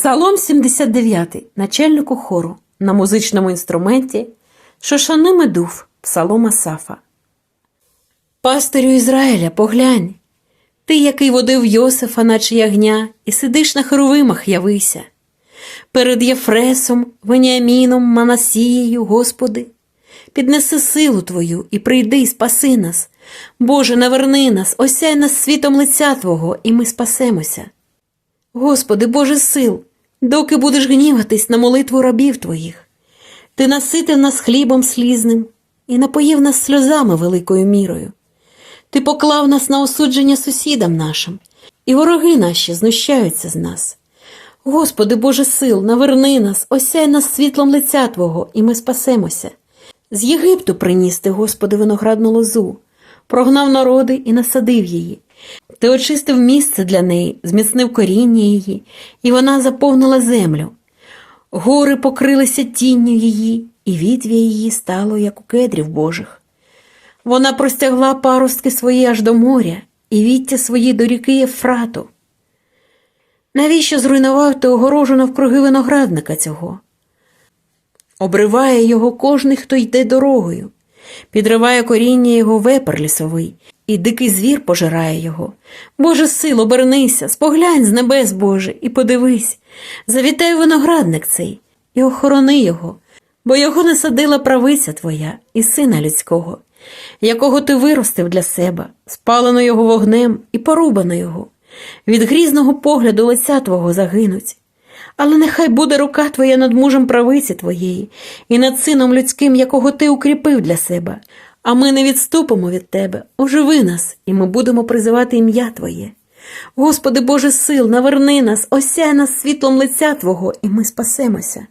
Псалом 79, начальнику хору на музичному інструменті Шошаними дув, псалом Асафа. Пастирю Ізраїля, поглянь, ти, який водив Йосифа, наче ягня, і сидиш на херовимах, явися. Перед Єфресом, Веніаміном, Манасією, Господи, піднеси силу Твою і прийди, спаси нас. Боже, наверни нас, осяй нас світом лиця Твого, і ми спасемося. Господи, Боже сил, доки будеш гніватись на молитву рабів Твоїх. Ти наситив нас хлібом слізним і напоїв нас сльозами великою мірою. Ти поклав нас на осудження сусідам нашим, і вороги наші знущаються з нас. Господи, Боже сил, наверни нас, осяй нас світлом лиця Твого, і ми спасемося. З Єгипту приніс ти, Господи, виноградну лозу, прогнав народи і насадив її. Ти очистив місце для неї, зміцнив коріння її, і вона заповнила землю. Гори покрилися тінню її, і відвія її стало, як у кедрів Божих. Вона простягла паростки свої аж до моря, і віття свої до ріки Єфрату. Навіщо зруйнував ти огорожу навкруги виноградника цього? Обриває його кожний, хто йде дорогою, підриває коріння його вепер лісовий, і дикий звір пожирає його. Боже сил, обернися, споглянь з небес, Боже, і подивись, завітай виноградник цей, і охорони його, бо його не садила правиця твоя і сина людського, якого ти виростив для себе, спалено його вогнем і порубано його. Від грізного погляду лиця твого загинуть. Але нехай буде рука твоя над мужем правиці твоєї і над сином людським, якого ти укріпив для себе, а ми не відступимо від тебе. Оживи нас, і ми будемо призивати ім'я Твоє. Господи Боже сил, наверни нас, осяй нас світлом лиця Твого, і ми спасемося.